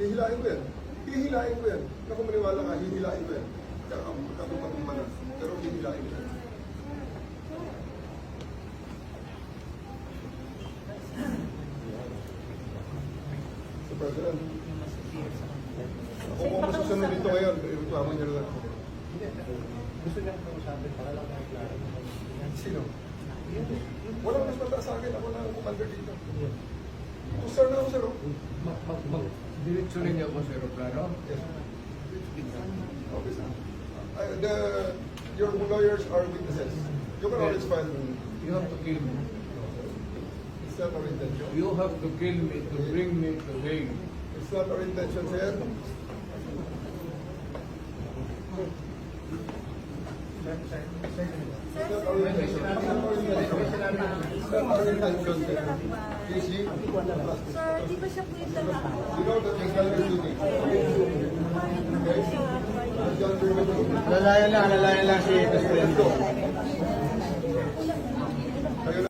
Hihilain ko yan. Hihilain ko yan. Ako maniwala ka, hihilain ko yan. Kakapag mana. Pero hihilain ko yan. Mr. President, ako kung masusunod dito ngayon, reklamo niyo na lang ako. Gusto niyang kausapin para lang may klaro. Sino? Walang mas mataas sa akin. Ako na ang commander dito. Sir na ako, sir. Mag, mag, mag, diretso rin niya ako sa aeroplano. Yes. Okay, sir. Uh, the, your lawyers are witnesses. You can always file. You have to kill me. It's not our intention. You have to kill me to bring me to Hague. It's not our intention, sir. It's not our intention. It's not our intention. It's not our intention, sir. Sir, di ba siya done your duty. Lalayan lang, lalayan lang si Presidente.